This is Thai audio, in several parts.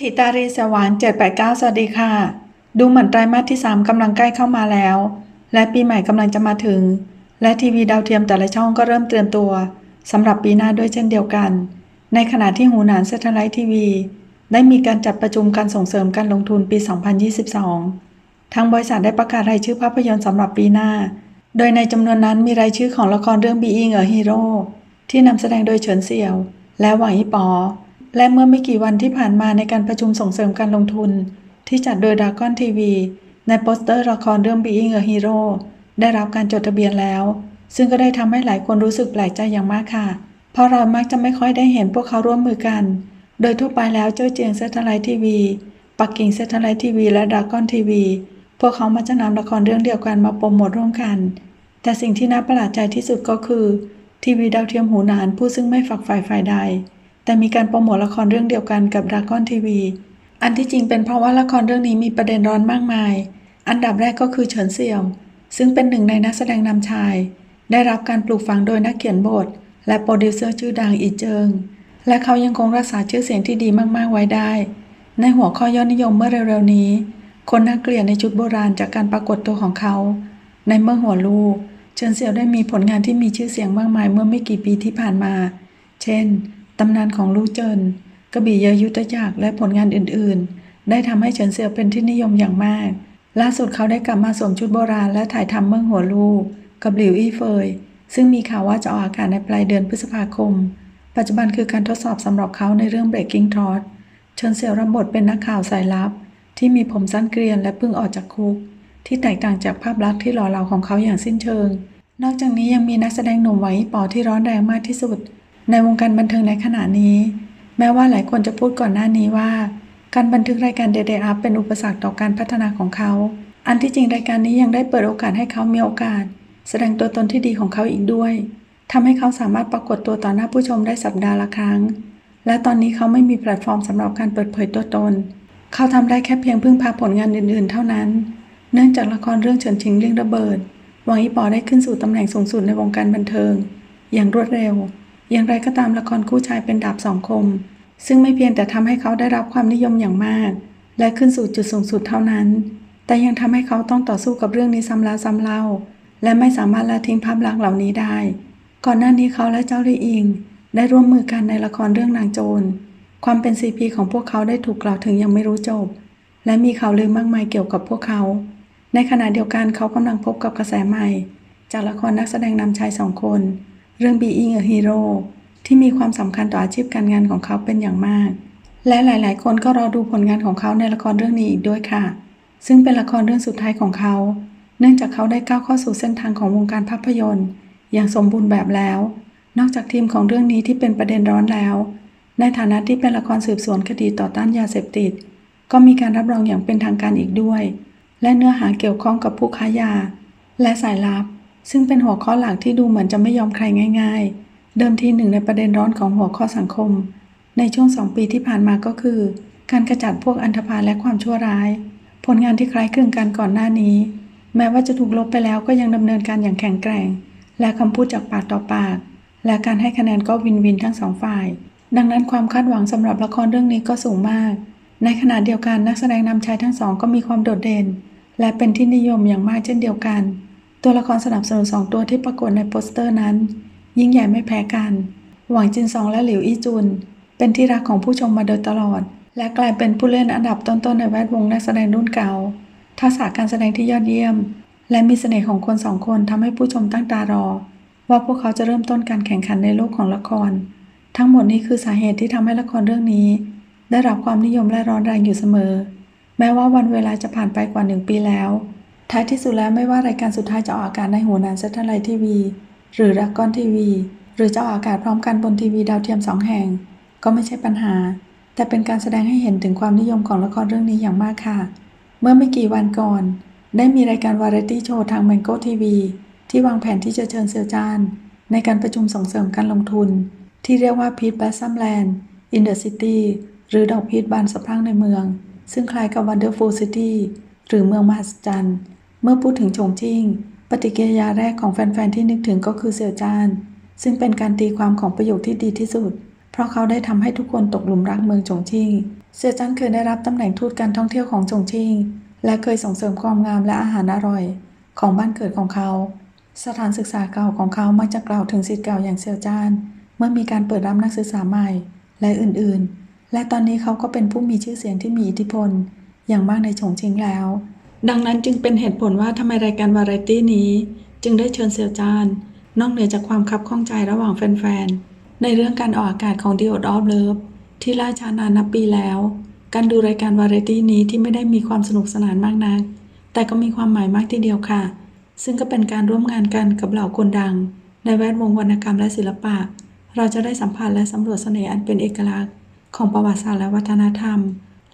ทิตารีสวรรค์789 สวัสดีค่ะ ดูเหมือนไตรมาสที่ 3กำลังใกล้เข้ามาแล้ว และปีใหม่กำลังจะมาถึง และทีวีดาวเทียมแต่ละช่องก็เริ่มเตรียมตัวสำหรับปีหน้าด้วยเช่นเดียวกัน ในขณะที่หูหนานเซทไลท์ทีวีได้มีการจัดประชุมการส่งเสริมการลงทุนปี 2022 ทางบริษัทได้ประกาศรายชื่อภาพยนตร์สำหรับปีหน้า โดยในจำนวนนั้นมีรายชื่อของละครเรื่อง Being a Hero ที่นำแสดงโดยเฉินเสี่ยว และหวังอีปอ และเมื่อไม่กี่วันที่ผ่านมาในการประชุมส่งเสริมการลงทุน ที่จัดโดยด r a ก้อนทีวีในโปสเตอร์ละครเรื่อง Being a Hero ได้รับการจดทะเบียนแล้ว ซึ่งก็ได้ทำให้หลายคนรู้สึกแปลกใจอย่างมากค่ะ เพราะเรามักจะไม่ค่อยได้เห็นพวกเขาร่วมมือกัน โดยทั่วไปแล้วเจ้าเจียงเซทไลท์ทีวีปักกิ่งเซทไลท์ทีวีและด r a ก้อนทีวีพวกเขามักจะนำละครเรื่องเดียวกันมาโปรโมทร่วมกัน แต่สิ่งที่น่าประหลาดใจที่สุดก็คือ ทีวีดาวเทียมหูหนานผู้ซึ่งไม่ฝักฝ่ฝ่ายใด แต่มีการโปรโมทละครเรื่องเดียวกันกับดราก้อนทีวี อันที่จริงเป็นเพราะว่าละครเรื่องนี้มีประเด็นร้อนมากมาย อันดับแรกก็คือเฉินเสี่ยวซึ่งเป็นหนึ่งในนักแสดงนำชาย ได้รับการปลูกฝังโดยนักเขียนบท และโปรดิวเซอร์ชื่อดังอีเจิง และเขายังคงรักษาชื่อเสียงที่ดีมากๆไว้ได้ ในหัวข้อยอดนิยมเมื่อเร็วๆนี้ คนน่าเกลียดในชุดโบราณจากการปรากฏตัวของเขา ในเมื่อหัวลูกเฉินเสี่ยวได้มีผลงานที่มีชื่อเสียงมากมายเมื่อไม่กี่ปีที่ผ่านมา เช่น ตำนานของลู่เจินกระบี่เยยุทธจักและผลงานอื่นๆ ได้ทำให้เฉินเสี่ยวเป็นที่นิยมอย่างมาก ล่าสุดเขาได้กลับมาสวมชุดโบราณและถ่ายทำเมืองหัวลูกกับหลิวอี้เฟย ซึ่งมีข่าวว่าจะออกอากาศในปลายเดือนพฤษภาคม ปัจจุบันคือการทดสอบสำหรับเขาในเรื่อง Breaking t r o t เฉินเสี่ยวรับบทเป็นนักข่าวสายลับ ที่มีผมสั้นเกรียนและเพิ่งออกจากคุก ที่แตกต่างจากภาพลักษณ์ที่หล่อเหลาของเขาอย่างสิ้นเชิง นอกจากนี้ยังมีนักแสดงหนุ่มไว้ปอที่ร้อนแรงมากที่สุด ในวงการบันเทิงในขณะนี้ แม้ว่าหลายคนจะพูดก่อนหน้านี้ว่า การบันทึกรายการเดเดอัพเป็นอุปสรรคต่อการพัฒนาของเขา อันที่จริงรายการนี้ยังได้เปิดโอกาสให้เขามีโอกาส แสดงตัวตนที่ดีของเขาอีกด้วยทำให้เขาสามารถปรากฏตัวต่อหน้าผู้ชมได้สัปดาห์ละครั้ง และตอนนี้เขาไม่มีแพลตฟอร์มสำหรับการเปิดเผยตัวตน เขาทำได้แค่เพียงพึ่งพาผลงานอื่น ๆ เท่านั้น เนื่องจากละครเรื่องเฉินชิงเรื่องระเบิดหวังอีปอได้ขึ้นสู่ตำแหน่งสูงสุดในวงการบันเทิง อย่างรวดเร็ว อย่างไรก็ตามละครคู่ชายเป็นดาบสองคม ซึ่งไม่เพียงแต่ทำให้เขาได้รับความนิยมอย่างมาก และขึ้นสู่จุดสูงสุดเท่านั้น แต่ยังทำให้เขาต้องต่อสู้กับเรื่องนี้ซ้ำแล้วซ้ำเล่า และไม่สามารถละทิ้งภาพลักษณ์เหล่านี้ได้ ก่อนหน้านี้เขาและเจ้าลี่อิง ได้ร่วมมือกันในละครเรื่องนางโจร ความเป็นซีพีของพวกเขาได้ถูกกล่าวถึงยังไม่รู้จบ และมีข่าวลือมากมายเกี่ยวกับพวกเขา ในขณะเดียวกันเขากำลังพบกับกระแสใหม่ จากละครนักแสดงนำชายสองคน เรื่อง Being a Hero ที่มีความสำคัญต่ออาชีพการงานของเขาเป็นอย่างมาก และหลาย ๆ คนก็รอดูผลงานของเขาในละครเรื่องนี้อีกด้วยค่ะ ซึ่งเป็นละครเรื่องสุดท้ายของเขา เนื่องจากเขาได้ก้าวเข้าสู่เส้นทางของวงการภาพยนตร์ อย่างสมบูรณ์แบบแล้ว นอกจากทีมของเรื่องนี้ที่เป็นประเด็นร้อนแล้ว ในฐานะที่เป็นละครสืบสวนคดีต่อต้านยาเสพติด ก็มีการรับรองอย่างเป็นทางการอีกด้วย และเนื้อหาเกี่ยวข้องกับผู้ค้ายา และสายลับ ซึ่งเป็นหัวข้อหลักที่ดูเหมือนจะไม่ยอมใครง่าย ๆ เดิมทีหนึ่งในประเด็นร้อนของหัวข้อสังคม ในช่วงสองปีที่ผ่านมาก็คือ การกระจัดพวกอันธพาลและความชั่วร้าย ผลงานที่คล้ายคลึงกันก่อนหน้านี้ แม้ว่าจะถูกลบไปแล้วก็ยังดำเนินการอย่างแข็งแกร่ง และคำพูดจากปากต่อปาก และการให้คะแนนก็วินวินทั้งสองฝ่าย ดังนั้นความคาดหวังสำหรับละครเรื่องนี้ก็สูงมาก ในขณะเดียวกันนักแสดงนำชายทั้งสองก็มีความโดดเด่น และเป็นที่นิยมอย่างมากเช่นเดียวกัน ตัวละครสนับสนุนสองตัวที่ปรากฏในโปสเตอร์นั้น ยิ่งใหญ่ไม่แพ้กัน หวังจินซองและหลิวอี้จุน เป็นที่รักของผู้ชมมาโดยตลอด และกลายเป็นผู้เล่นอันดับต้นๆในแวดวงนักแสดงรุ่นเก่า ทักษะการแสดงที่ยอดเยี่ยม และมีเสน่ห์ของคนสองคนทำให้ผู้ชมตั้งตารอ ว่าพวกเขาจะเริ่มต้นการแข่งขันในโลกของละคร ทั้งหมดนี้คือสาเหตุที่ทำให้ละครเรื่องนี้ ได้รับความนิยมและร้อนแรงอยู่เสมอ แม้ว่าวันเวลาจะผ่านไปกว่าหนึ่งปีแล้ว ท้ายที่สุดแล้วไม่ว่ารายการสุดท้ายจะออกอากาศในหัวนานเซตไลท์ทีวี หรือรักก้อนทีวี หรือจะออกอากาศพร้อมกันบนทีวีดาวเทียมสองแห่ง ก็ไม่ใช่ปัญหา แต่เป็นการแสดงให้เห็นถึงความนิยมของละครเรื่องนี้อย่างมากค่ะ เมื่อไม่กี่วันก่อน ได้มีรายการวาไรตี้โชว์ทาง Mango TV ที่วางแผนที่จะเชิญเซียวจานในการประชุมส่งเสริมการลงทุน ที่เรียกว่าพีทแบสซัมแลนด์อินเดอะซิตี้หรือดอกพีทบานสะพรั่งในเมือง ซึ่งคล้ายกับวันเดอร์ฟูลซิตี้หรือเมืองมหัศจรรย์ เมื่อพูดถึงชงจิ้งปฏิกิริยาแรกของแฟนๆที่นึกถึงก็คือเซียวจาน ซึ่งเป็นการตีความของประโยคที่ดีที่สุด เพราะเขาได้ทำให้ทุกคนตกหลุมรักเมืองจงจิ้งเสี่ยจันเคยได้รับตำแหน่งทูตการท่องเที่ยวของจงชิ่ง และเคยส่งเสริมความงามและอาหารอร่อย ของบ้านเกิดของเขา สถานศึกษาเก่าของเขามักจะกล่าวถึงสิทธิ์เก่าอย่างเซียวจาน เมื่อมีการเปิดรับนักศึกษาใหม่และอื่นๆ และตอนนี้เขาก็เป็นผู้มีชื่อเสียงที่มีอิทธิพลอย่างมากในฉงชิ่งแล้ว ดังนั้นจึงเป็นเหตุผลว่าทำไมรายการวาไรตี้นี้ จึงได้เชิญเซียวจาน นอกเหนือจากความคับข้องใจระหว่างแฟนๆ ในเรื่องการออกอากาศของ The o d of Love ที่ล่าช้านานนับปีแล้ว การดูรายการวาไรตี้นี้ที่ไม่ได้มีความสนุกสนานมากนัก แต่ก็มีความหมายมากทีเดียวค่ะ ซึ่งก็เป็นการร่วมงานกันกับเหล่าคนดัง ในแวดวงวรรณกรรมและศิลปะ เราจะได้สัมผัสและสำรวจเสน่ห์อันเป็นเอกลักษณ์ ของประวัติศาสตร์และวัฒนธรรม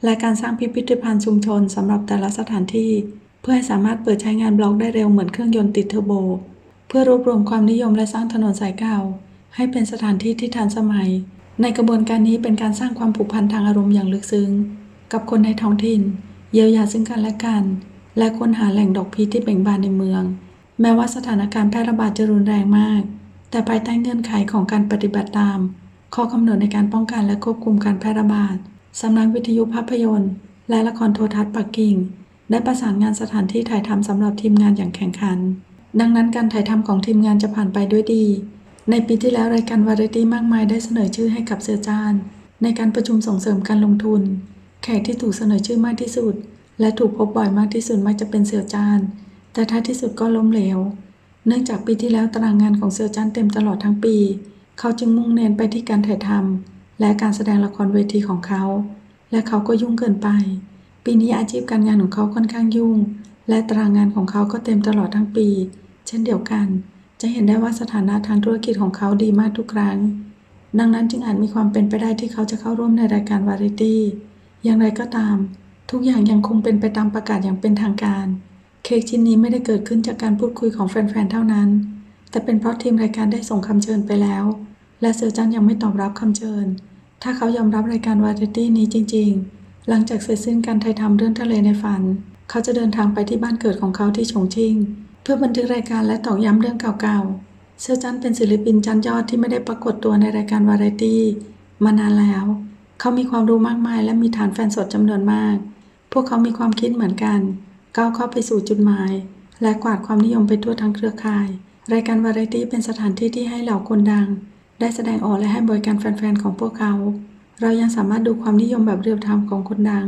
และการสร้างพิพิธภัณฑ์ชุมชนสำหรับแต่ละสถานที่ เพื่อให้สามารถเปิดใช้งานบล็อกได้เร็วเหมือนเครื่องยนต์ติดเทอร์โบ เพื่อรวบรวมความนิยมและสร้างถนนสายเก่า ให้เป็นสถานที่ที่ทันสมัย ในกระบวนการนี้เป็นการสร้างความผูกพันทางอารมณ์อย่างลึกซึ้ง กับคนในท้องถิ่น เยียวยาซึ่งกันและกัน และค้นหาแหล่งดอกพิที่เบ่งบานในเมือง แม้ว่าสถานการณ์แพร่ระบาดจะรุนแรงมาก แต่ภายใต้เงื่อนไขของการปฏิบัติตาม ข้อกำหนดในการป้องกันและควบคุมการแพร่ระบาด สำนักวิทยุภาพยนตร์ และละครโทรทัศน์ปักกิ่ง ได้ประสานงานสถานที่ถ่ายทำสำหรับทีมงานอย่างแข่งขัน ดังนั้นการถ่ายทำของทีมงานจะผ่านไปด้วยดี ในปีที่แล้วรายการวาไรตี้มากมายได้เสนอชื่อให้กับเสือจานในการประชุมส่งเสริมการลงทุน แขกที่ถูกเสนอชื่อมากที่สุด และถูกพบบ่อยมากที่สุดมักจะเป็นเสือจาน แต่ท้ายที่สุดก็ล้มเหลว เนื่องจากปีที่แล้วตารางงานของเสือจานเต็มตลอดทั้งปี เขาจึงมุ่งเน้นไปที่การถ่ายทำ และการแสดงละครเวทีของเขา และเขาก็ยุ่งเกินไป ปีนี้อาชีพการงานของเขาค่อนข้างยุ่ง และตารางงานของเขาก็เต็มตลอดทั้งปี เช่นเดียวกัน จะเห็นได้ว่าสถานะทางธุรกิจของเขาดีมากทุกครั้ง ดังนั้นจึงอาจมีความเป็นไปได้ที่เขาจะเข้าร่วมในรายการวาไรตี้ อย่างไรก็ตาม ทุกอย่างยังคงเป็นไปตามประกาศอย่างเป็นทางการ เค้กชิ้นนี้ไม่ได้เกิดขึ้นจากการพูดคุยของแฟนๆ เท่านั้น แต่เป็นเพราะทีมรายการได้ส่งคำเชิญไปแล้ว และเซอร์จันยังไม่ตอบรับคำเชิญ ถ้าเขายอมรับรายการวาไรตี้นี้จริง ๆ หลังจากเสร็จสิ้นการถ่ายทำเรื่องทะเลในฝัน เขาจะเดินทางไปที่บ้านเกิดของเขาที่ฉงชิ่ง เพื่อบันทึกรายการและตอกย้ำเรื่องเก่าๆ เซอร์จันเป็นศิลปินชั้นยอดที่ไม่ได้ปรากฏตัวในรายการวาไรตี้มานานแล้ว เขามีความรู้มากมายและมีฐานแฟนสดจำนวนมาก พวกเขามีความคิดเหมือนกันก้าวเข้าไปสู่จุดหมาย และกวาดความนิยมไปทั่วทั้งเครือข่าย รายการวาไรตี้เป็นสถานที่ที่ให้เหล่าคนดัง ได้แสดงออกและให้บริการแฟนๆ ของพวกเขา เรายังสามารถดูความนิยมแบบเรียลไทม์ของคนดัง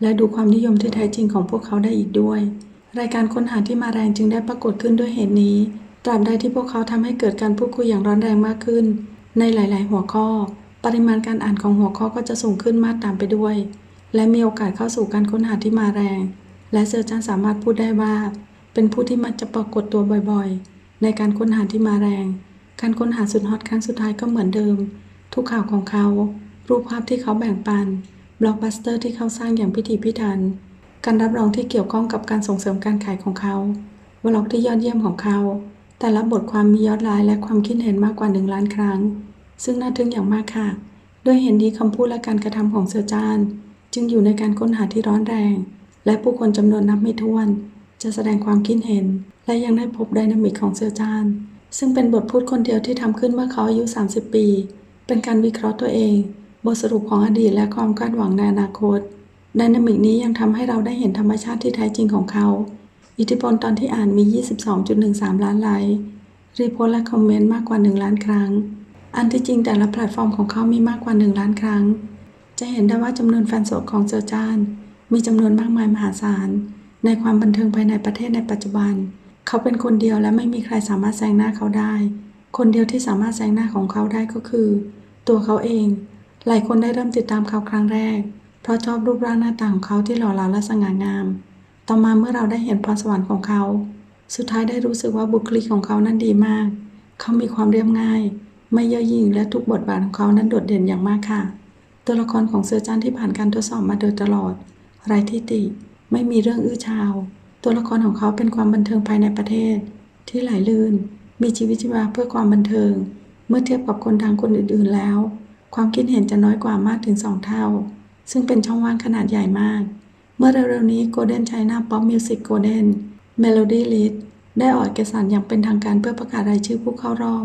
และดูความนิยมที่แท้จริงของพวกเขาได้อีกด้วย รายการค้นหาที่มาแรงจึงได้ปรากฏขึ้นด้วยเหตุนี้ ตราบใดที่พวกเขาทำให้เกิดการพูดคุยอย่างร้อนแรงมากขึ้น ในหลาย ๆ หัวข้อ ปริมาณการอ่านของหัวข้อก็จะสูงขึ้นมากตามไปด้วย และมีโอกาสเข้าสู่การค้นหาที่มาแรง และเซอร์จันสามารถพูดได้ว่า เป็นผู้ที่มักจะปรากฏตัวบ่อย ๆ ในการค้นหาที่มาแรง การค้นหาสุดฮอตครั้งสุดท้ายก็เหมือนเดิม ทุกข่าวของเขา รูปภาพที่เขาแบ่งปัน บล็อกบัสเตอร์ที่เขาสร้างอย่างพิถีพิถัน การรับรองที่เกี่ยวข้องกับการส่งเสริมการขายของเขาวล็อกที่ยอดเยี่ยมของเขา แต่ละบทความมียอดไลค์และความคิดเห็นมากกว่าหนึ่งล้านครั้ง ซึ่งน่าทึ่งอย่างมากค่ะ ด้วยเห็นดีคำพูดและการกระทำของเซอร์จาน จึงอยู่ในการค้นหาที่ร้อนแรง และผู้คนจำนวนนับไม่ถ้วน จะแสดงความคิดเห็น และยังได้พบไดนามิกของเซอร์จาน ซึ่งเป็นบทพูดคนเดียวที่ทำขึ้นเมื่อเขาอายุ 30 ปี เป็นการวิเคราะห์ตัวเอง บทสรุปของอดีตและความคาดหวังในอนาคตไดนามิกนี้ยังทำให้เราได้เห็นธรรมชาติที่แท้จริงของเขา อิทธิพลตอนที่อ่านมี 22.13 ล้านไลค์รีโพสและคอมเมนต์มากกว่า 1 ล้านครั้ง อันที่จริงแต่ละแพลตฟอร์มของเขามีมากกว่า 1 ล้านครั้ง จะเห็นได้ว่าจำนวนแฟนโสดของเซอจานมีจำนวนมากมายมหาศาลในความบันเทิงภายในประเทศในปัจจุบัน เขาเป็นคนเดียวและไม่มีใครสามารถแซงหน้าเขาได้ คนเดียวที่สามารถแซงหน้าของเขาได้ก็คือ ตัวเขาเอง หลายคนได้เริ่มติดตามเขาครั้งแรก เพราะชอบรูปร่างหน้าตาของเขาที่หล่อเหลาและสง่างาม ต่อมาเมื่อเราได้เห็นพรสวรรค์ของเขา สุดท้ายได้รู้สึกว่าบุคลิกของเขานั้นดีมาก เขามีความเรียบง่าย ไม่เย่อหยิ่งและทุกบทบาทของเขานั้นโดดเด่นอย่างมากค่ะ ตัวละครของเซอร์จันที่ผ่านการทดสอบมาโดยตลอดไร้ที่ติไม่มีเรื่องอื้อฉาว ตัวละครของเขาเป็นความบันเทิงภายในประเทศ ที่ไหลลื่น มีชีวิตชีวาเพื่อความบันเทิง เมื่อเทียบกับคนดังคนอื่นๆแล้ว ความคิดเห็นจะน้อยกว่ามากถึงสองเท่า ซึ่งเป็นช่องว่างขนาดใหญ่มาก เมื่อเร็วๆนี้ Golden China Pop Music Golden Melody List ได้ออกเอกสารอย่างเป็นทางการเพื่อประกาศรายชื่อผู้เข้ารอบ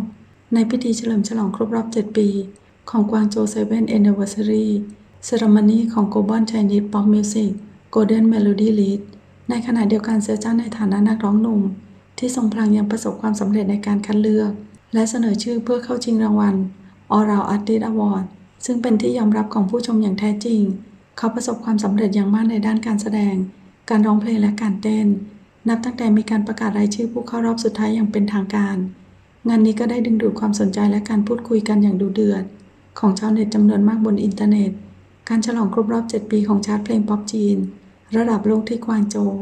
ในพิธีเฉลิมฉลองครบรอบ 7 ปี ของกวางโจเซเว่นแอนนิเวอร์ซารีเซรมนีของ Global Chinese Pop Music Golden Melody Lead ในขณะเดียวกันเซอร์จันในฐานะนักร้องหนุ่ม ที่ทรงพลังยังประสบความสำเร็จในการคัดเลือก และเสนอชื่อเพื่อเข้าชิงรางวัล All Round Artist Award ซึ่งเป็นที่ยอมรับของผู้ชมอย่างแท้จริง เขาประสบความสำเร็จอย่างมากในด้านการแสดง การร้องเพลงและการเต้น นับตั้งแต่มีการประกาศรายชื่อผู้เข้ารอบสุดท้ายอย่างเป็นทางการ งานนี้ก็ได้ดึงดูดความสนใจและการพูดคุยกันอย่างดูเดือด ของชาวเน็ตจำนวนมากบนอินเทอร์เน็ต การฉลองครบรอบ 7 ปีของชาร์ตเพลงป๊อปจีน ระดับโลกที่กวางโจว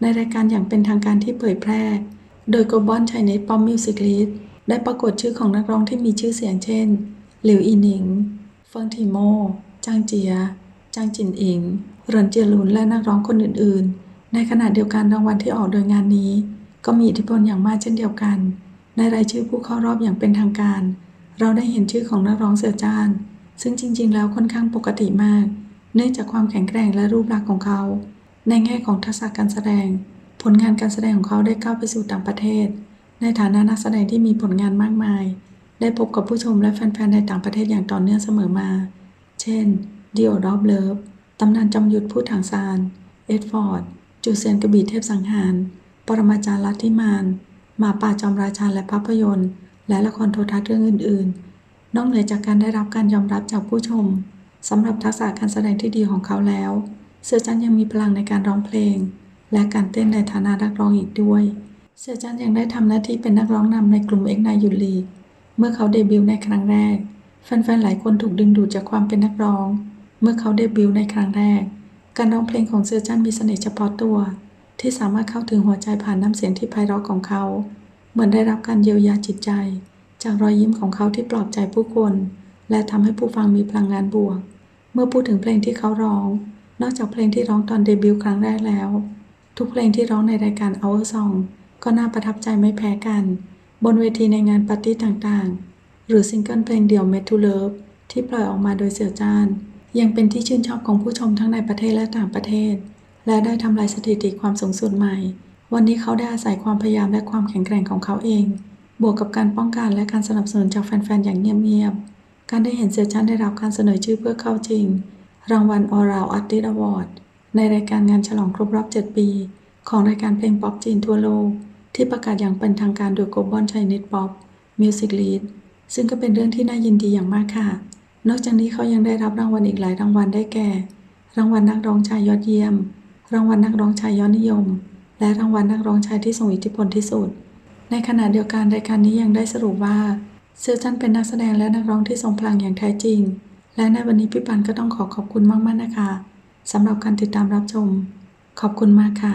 ในรายการอย่างเป็นทางการที่เผยแพร่ โดย Global Chinese Pop Music List ได้ปรากฏชื่อของนักร้องที่มีชื่อเสียงเช่น หลิวอีหนิง เฟิงทีโม จางเจีย จางจินอิง เหรินเจียหลุน และนักร้องคนอื่น ๆ ในขณะเดียวกันรางวัลที่ออกโดยงานนี้ ก็มีอิทธิพลอย่างมากเช่นเดียวกัน ในรายชื่อผู้เข้ารอบอย่างเป็นทางการ เราได้เห็นชื่อของนักร้องเสือจาน ซึ่งจริง ๆ แล้วค่อนข้างปกติมาก เนื่องจากความแข็งแกร่งและรูปลักษณ์ของเขา ในแง่ของทักษะการแสดง ผลงานการแสดงของเขาได้ก้าวไปสู่ต่างประเทศ ในฐานะนักแสดงที่มีผลงานมากมาย ได้พบกับผู้ชมและแฟนๆในต่างประเทศอย่างต่อเนื่องเสมอมา เช่นดิโอดอบเลิฟตำนานจำยุทธผู้ถังซานเอ็ดฟอร์ด จูเซียนกระบี่เทพสังหาร ปรมาจารย์ลัทธิมานหมาป่าจอมราชาและภาพยนตร์ และละครโทรทัศน์เรื่องอื่น ๆ นอกเหนือจากการได้รับการยอมรับจากผู้ชม สำหรับทักษะการแสดงที่ดีของเขาแล้ว เสือจันยังมีพลังในการร้องเพลง และการเต้นในฐานะนักร้องอีกด้วย เสือจันยังได้ทำหน้าที่เป็นนักร้องนำในกลุ่มเอ็กนายูลีเมื่อเขาเดบิวต์ในครั้งแรก แฟนๆหลายคนถูกดึงดูดจากความเป็นนักร้อง เมื่อเขาเดบิวต์ในครั้งแรก การร้องเพลงของเสือจันมีเสน่ห์เฉพาะตัว ที่สามารถเข้าถึงหัวใจผ่านน้ำเสียงที่ไพเราะของเขา เหมือนได้รับการเยียวยาจิตใจ จากรอยยิ้มของเขาที่ปลอบใจผู้คนและทำให้ผู้ฟังมีพลังงานบวก เมื่อพูดถึงเพลงที่เขาร้อง นอกจากเพลงที่ร้องตอนเดบิวต์ครั้งแรกแล้ว ทุกเพลงที่ร้องในรายการ Our Song ก็น่าประทับใจไม่แพ้กัน บนเวทีในงานปาร์ตี้ต่างๆ หรือซิงเกิลเพลงเดี่ยว Made to Love ที่ปล่อยออกมาโดยเสี่ยวจาน ยังเป็นที่ชื่นชอบของผู้ชมทั้งในประเทศและต่างประเทศ และได้ทำลายสถิติความสูงสุดใหม่ วันนี้เขาได้อาศัยความพยายามและความแข็งแกร่งของเขาเอง บวกกับการป้องกันและการสนับสนุนจากแฟนๆอย่างเงียบๆ การได้เห็นเสียวจานได้รับการเสนอชื่อเพื่อเข้าชิง รางวัล All Round Artist Award ในรายการงานฉลองครบรอบ 7 ปี ของรายการเพลงป๊อปจีนทั่วโลก ที่ประกาศอย่างเป็นทางการโดย Global Chinese Pop Music Lead ซึ่งก็เป็นเรื่องที่น่ายินดีอย่างมากค่ะ นอกจากนี้เขายังได้รับรางวัลอีกหลายรางวัลได้แก่ รางวัลนักร้องชายยอดเยี่ยม รางวัลนักร้องชายยอดนิยม และรางวัลนักร้องชายที่ทรงอิทธิพลที่สุด ในขณะเดียวกันรายการนี้ยังได้สรุปว่า เซอร์จันเป็นนักแสดงและนักร้องที่ทรงพลังอย่างแท้จริง และในวันนี้พี่ปันก็ต้องขอขอบคุณมากๆนะคะสำหรับการติดตามรับชม ขอบคุณมากค่ะ